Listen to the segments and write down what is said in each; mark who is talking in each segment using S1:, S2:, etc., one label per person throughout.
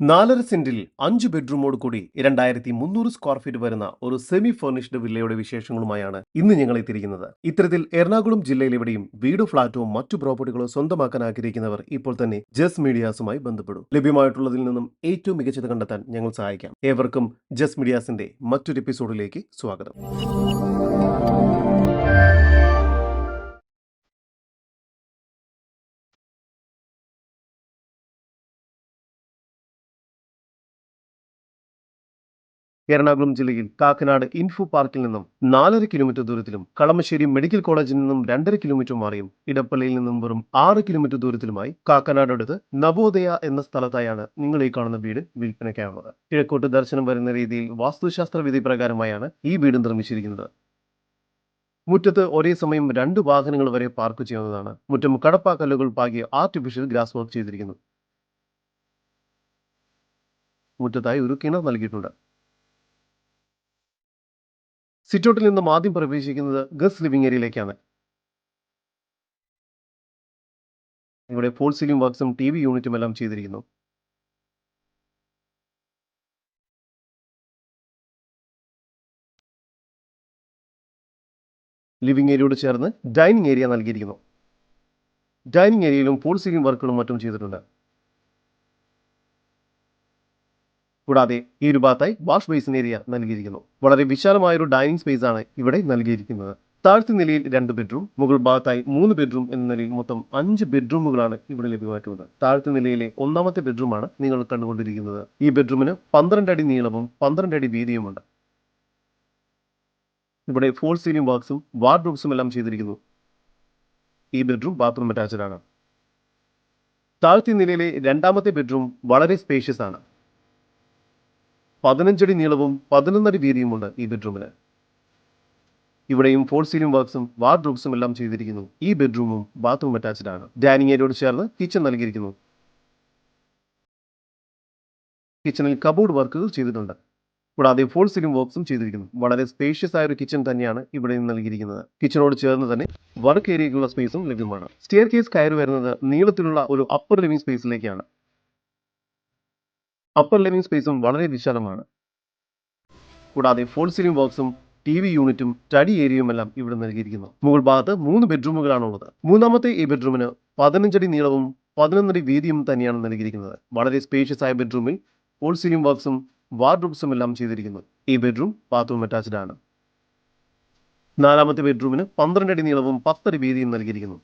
S1: നാലര സെന്റിൽ അഞ്ച് ബെഡ്റൂമോട് കൂടി രണ്ടായിരത്തി മുന്നൂറ് സ്ക്വയർ ഫീറ്റ് വരുന്ന ഒരു സെമി ഫർണിഷ്ഡ് വില്ലയുടെ വിശേഷങ്ങളുമായാണ് ഇന്ന് ഞങ്ങൾ എത്തിയിരിക്കുന്നത്. ഇത്തരത്തിൽ എറണാകുളം ജില്ലയിലെവിടെയും വീടോ ഫ്ളാറ്റോ മറ്റു പ്രോപ്പർട്ടികളോ സ്വന്തമാക്കാൻ ആഗ്രഹിക്കുന്നവർ ഇപ്പോൾ തന്നെ ജസ് മീഡിയാസുമായി ബന്ധപ്പെടും. ലഭ്യമായിട്ടുള്ളതിൽ നിന്നും ഏറ്റവും മികച്ചത് കണ്ടെത്താൻ ഞങ്ങൾ സഹായിക്കാം. ഏവർക്കും ജസ് മീഡിയാസിന്റെ മറ്റൊരു എപ്പിസോഡിലേക്ക് സ്വാഗതം. എറണാകുളം ജില്ലയിൽ കാക്കനാട് ഇൻഫോ പാർക്കിൽ നിന്നും നാലര കിലോമീറ്റർ ദൂരത്തിലും കളമശ്ശേരി മെഡിക്കൽ കോളേജിൽ നിന്നും രണ്ടര കിലോമീറ്റർ മാറിയും ഇടപ്പള്ളിയിൽ നിന്നും വെറും ആറ് കിലോമീറ്റർ ദൂരത്തിലുമായി കാക്കനാടടുത്ത് നവോദയ എന്ന സ്ഥലത്തായാണ് നിങ്ങൾ ഈ കാണുന്ന വീട് വിൽപ്പനയ്ക്കാവുന്നത് കിഴക്കോട്ട് ദർശനം വരുന്ന രീതിയിൽ വാസ്തുശാസ്ത്ര വിധി പ്രകാരമായാണ് ഈ വീട് നിർമ്മിച്ചിരിക്കുന്നത്. മുറ്റത്ത് ഒരേ സമയം രണ്ട് വാഹനങ്ങൾ വരെ പാർക്ക് ചെയ്യുന്നതാണ് മുറ്റം കടപ്പാക്കല്ലുകൾ പാകിയ ആർട്ടിഫിഷ്യൽ ഗ്രാസ് വർക്ക് ചെയ്തിരിക്കുന്നു. മുറ്റത്തായി ഒരു കിണർ നൽകിയിട്ടുണ്ട്. സിറ്റൗട്ടിൽ നിന്നും ആദ്യം പ്രവേശിക്കുന്നത് ഗസ് ലിവിംഗ് ഏരിയയിലേക്കാണ്. ഇവിടെ ഫോൾ സീലിംഗ് വർക്ക്സും ടി വി യൂണിറ്റും എല്ലാം ചെയ്തിരിക്കുന്നു. ലിവിംഗ് ഏരിയയോട് ചേർന്ന് ഡൈനിങ് ഏരിയ നൽകിയിരിക്കുന്നു. ഡൈനിങ് ഏരിയയിലും ഫോൾ സീലിംഗ് വർക്കുകളും മറ്റും ചെയ്തിട്ടുണ്ട്. കൂടാതെ ഈ ഒരു ഭാഗത്തായി വാഷ് ബേസിൻ ഏരിയ നൽകിയിരിക്കുന്നു. വളരെ വിശാലമായ ഒരു ഡൈനിങ് സ്പേസ് ആണ് ഇവിടെ നൽകിയിരിക്കുന്നത്. താഴത്തെ നിലയിൽ രണ്ട് ബെഡ്റൂം മുകൾ ഭാഗത്തായി മൂന്ന് ബെഡ്റൂം എന്ന നിലയിൽ മൊത്തം അഞ്ച് ബെഡ്റൂമുകളാണ് ഇവിടെ ലഭ്യമാക്കുന്നത്. താഴത്തെ നിലയിലെ ഒന്നാമത്തെ ബെഡ്റൂമാണ് നിങ്ങൾ കണ്ടുകൊണ്ടിരിക്കുന്നത്. ഈ ബെഡ്റൂമിന് പന്ത്രണ്ട് അടി നീളവും പന്ത്രണ്ട് അടി വീതിയുമുണ്ട്. ഇവിടെ ഫോൾ സീലിംഗ് വർക്ക്സും വാർഡ്രോബ്സും എല്ലാം ചെയ്തിരിക്കുന്നു. ഈ ബെഡ്റൂം ബാത്റൂം അറ്റാച്ച്ഡ് ആണ്. താഴത്തെ നിലയിലെ രണ്ടാമത്തെ ബെഡ്റൂം വളരെ സ്പേഷ്യസ് ആണ്. പതിനഞ്ചടി നീളവും പതിനൊന്നടി വീതിയുമുണ്ട് ഈ ബെഡ്റൂമിന്. ഇവിടെയും ഫോൾ സീലിംഗ് വർക്ക്സും വാർഡ്രോബ്സും എല്ലാം ചെയ്തിരിക്കുന്നു. ഈ ബെഡ്റൂമും ബാത്റൂം അറ്റാച്ച്ഡ് ആണ്. ഡൈനിങ് ഏരിയയോട് ചേർന്ന് കിച്ചൺ നൽകിയിരിക്കുന്നു. കിച്ചണിൽ കബോർഡ് വർക്കുകൾ ചെയ്തിട്ടുണ്ട്. കൂടാതെ ഫോൾ സീലിംഗ് വർക്ക്സും ചെയ്തിരിക്കുന്നു. വളരെ സ്പേഷ്യസ് ആയ ഒരു കിച്ചൺ തന്നെയാണ് ഇവിടെ നിന്ന് നൽകിയിരിക്കുന്നത്. കിച്ചണോട് ചേർന്ന് തന്നെ വർക്ക് ഏരിയയ്ക്കുള്ള സ്പേസും ലഭ്യമാണ്. സ്റ്റെയർ കേസ് കയറി വരുന്നത് നീളത്തിലുള്ള ഒരു അപ്പർ ലിവിംഗ് സ്പേസിലേക്കാണ് അപ്പർ ലിവിംഗ് സ്പേസും വളരെ വിശാലമാണ്. കൂടാതെ ഫോൾ സീലിംഗ് ബോക്സും ടി വി യൂണിറ്റും സ്റ്റഡി ഏരിയയും എല്ലാം ഇവിടെ നൽകിയിരിക്കുന്നു. മുകൾ ഭാഗത്ത് മൂന്ന് ബെഡ്റൂമുകളാണുള്ളത് മൂന്നാമത്തെ ഈ ബെഡ്റൂമിന് പതിനഞ്ചടി നീളവും പതിനൊന്നടി വീതിയും തന്നെയാണ് നൽകിയിരിക്കുന്നത്. വളരെ സ്പേഷ്യസ് ആയ ബെഡ്റൂമിൽ ഫോൾ സീലിംഗ് ബോക്സും വാർഡ്രോബ്സും എല്ലാം ചെയ്തിരിക്കുന്നു. ഈ ബെഡ്റൂം ബാത്റൂം അറ്റാച്ച്ഡ് ആണ്. നാലാമത്തെ ബെഡ്റൂമിന് പന്ത്രണ്ടടി നീളവും പത്തടി വീതിയും നൽകിയിരിക്കുന്നു.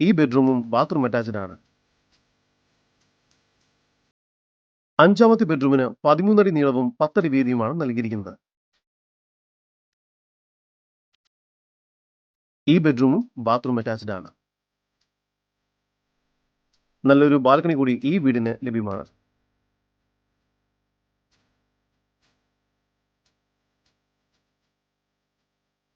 S1: ഈ ബെഡ്റൂമും ബാത്റൂം അറ്റാച്ച്ഡ് ആണ്. അഞ്ചാമത്തെ ബെഡ്റൂമിന് പതിമൂന്നടി നീളവും പത്തടി വീതിയുമാണ് നൽകിയിരിക്കുന്നത്. ഈ ബെഡ്റൂമും ബാത്റൂം അറ്റാച്ച്ഡ് ആണ്. നല്ലൊരു ബാൽക്കണി കൂടി ഈ വീടിന് ലഭ്യമാണ്.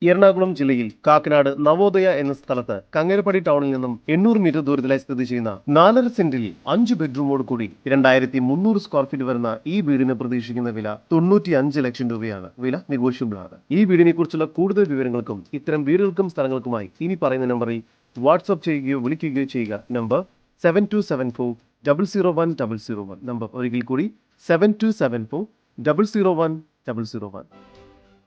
S1: എറണാകുളം ജില്ലയിൽ കാക്കനാട് നവോദയ എന്ന സ്ഥലത്ത് കങ്ങരപ്പടി ടൗണിൽ നിന്നും എണ്ണൂറ് മീറ്റർ ദൂരത്തിലായി സ്ഥിതി ചെയ്യുന്ന നാലര സെന്റിൽ അഞ്ച് ബെഡ്റൂമോട് കൂടി രണ്ടായിരത്തി മുന്നൂറ് സ്ക്വയർ ഫീറ്റ് വരുന്ന ഈ വീടിന് പ്രതീക്ഷിക്കുന്ന വില തൊണ്ണൂറ്റി അഞ്ച് ലക്ഷം രൂപയാണ്. വില നെഗോഷ്യബിൾ ഈ വീടിനെ കുറിച്ചുള്ള കൂടുതൽ വിവരങ്ങൾക്കും ഇത്തരം വീടുകൾക്കും സ്ഥലങ്ങൾക്കുമായി ഇനി പറയുന്ന നമ്പറിൽ വാട്സ്ആപ്പ് ചെയ്യുകയോ വിളിക്കുകയോ ചെയ്യുക. Number seven two seven four double zero one double zero one. Number ഒരിക്കൽ കൂടി seven two seven four double zero one double zero one.